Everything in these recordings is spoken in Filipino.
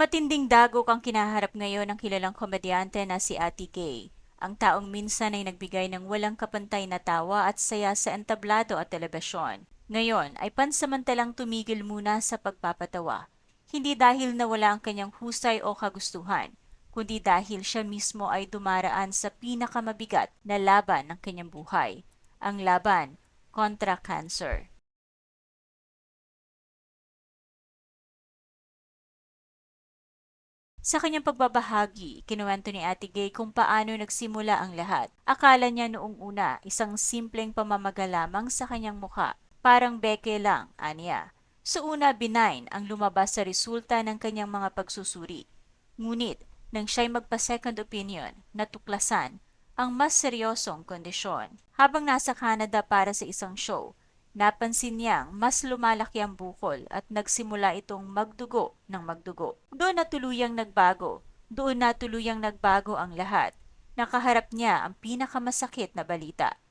Matinding dagok ang kinaharap ngayon ng kilalang komedyante na si Ate Gay, ang taong minsan ay nagbigay ng walang kapantay na tawa at saya sa entablado at telebisyon. Ngayon ay pansamantalang tumigil muna sa pagpapatawa. Hindi dahil nawala ang kanyang husay o kagustuhan, kundi dahil siya mismo ay dumaraan sa pinakamabigat na laban ng kanyang buhay, ang laban kontra cancer. Sa kanyang pagbabahagi, kinuwento ni Ate Gay kung paano nagsimula ang lahat. Akala niya noong una, isang simpleng pamamaga lamang sa kanyang mukha. Parang beke lang, aniya. Sa una, benign ang lumabas sa resulta ng kanyang mga pagsusuri. Ngunit, nang siya'y magpa-second opinion, natuklasan ang mas seryosong kondisyon. Habang nasa Canada para sa isang show, Napansin niyang mas lumalaki ang bukol at nagsimula itong magdugo ng magdugo. Doon na tuluyang nagbago. Doon na tuluyang nagbago ang lahat. Nakaharap niya ang pinakamasakit na balita.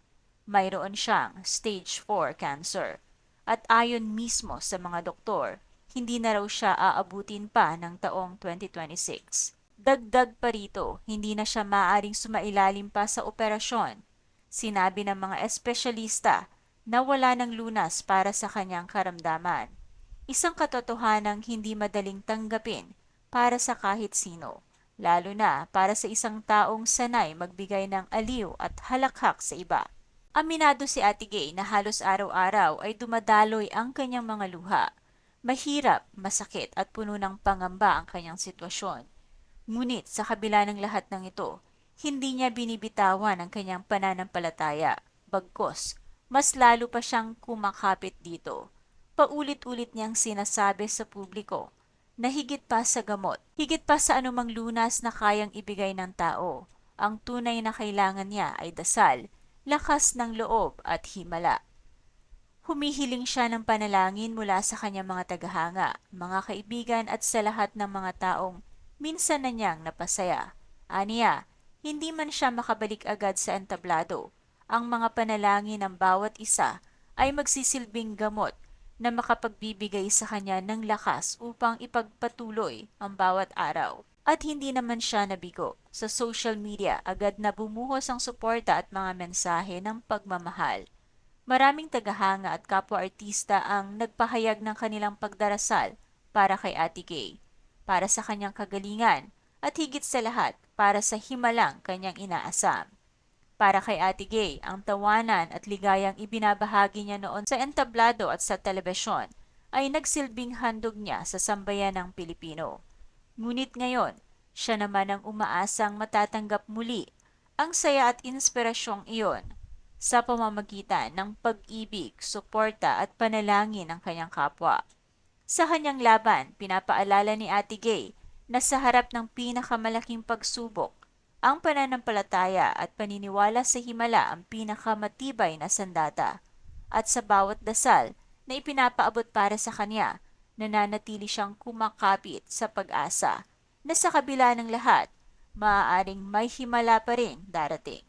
Mayroon siyang stage 4 cancer. At ayon mismo sa mga doktor, hindi na raw siya aabutin pa ng taong 2026. Dagdag pa rito, hindi na siya maaring sumailalim pa sa operasyon. Sinabi ng mga espesyalista na wala ng lunas para sa kanyang karamdaman. Isang katotohanang hindi madaling tanggapin para sa kahit sino, lalo na para sa isang taong sanay magbigay ng aliw at halakhak sa iba. Aminado si Ate Gay na halos araw-araw ay dumadaloy ang kanyang mga luha. Mahirap, masakit at puno ng pangamba ang kanyang sitwasyon. Ngunit sa kabila ng lahat ng ito, hindi niya binibitawan ang kanyang pananampalataya. Bagkos, mas lalo pa siyang kumakapit dito. Paulit-ulit niyang sinasabi sa publiko na higit pa sa gamot, higit pa sa anumang lunas na kayang ibigay ng tao, ang tunay na kailangan niya ay dasal, lakas ng loob at himala. Humihiling siya ng panalangin mula sa kanyang mga tagahanga, mga kaibigan at sa lahat ng mga taong minsan na niyang napasaya. Aniya, hindi man siya makabalik agad sa entablado, ang mga panalangin ng bawat isa ay magsisilbing gamot na makapagbibigay sa kanya ng lakas upang ipagpatuloy ang bawat araw. At hindi naman siya nabigo. Sa social media, agad na bumuhos ang suporta at mga mensahe ng pagmamahal. Maraming tagahanga at kapwa-artista ang nagpahayag ng kanilang pagdarasal para kay Ate Gay, para sa kanyang kagalingan, at higit sa lahat, para sa himalang kanyang inaasam. Para kay Ate Gay, ang tawanan at ligayang ibinabahagi niya noon sa entablado at sa telebisyon ay nagsilbing handog niya sa sambayan ng Pilipino. Ngunit ngayon, siya naman ang umaasang matatanggap muli ang saya at inspirasyong iyon sa pamamagitan ng pag-ibig, suporta at panalangin ng kanyang kapwa. Sa kanyang laban, pinapaalala ni Ate Gay na sa harap ng pinakamalaking pagsubok, ang pananampalataya at paniniwala sa himala ang pinakamatibay na sandata. At sa bawat dasal na ipinapaabot para sa kanya, nananatili siyang kumakapit sa pag-asa na sa kabila ng lahat, maaaring may himala pa rin darating.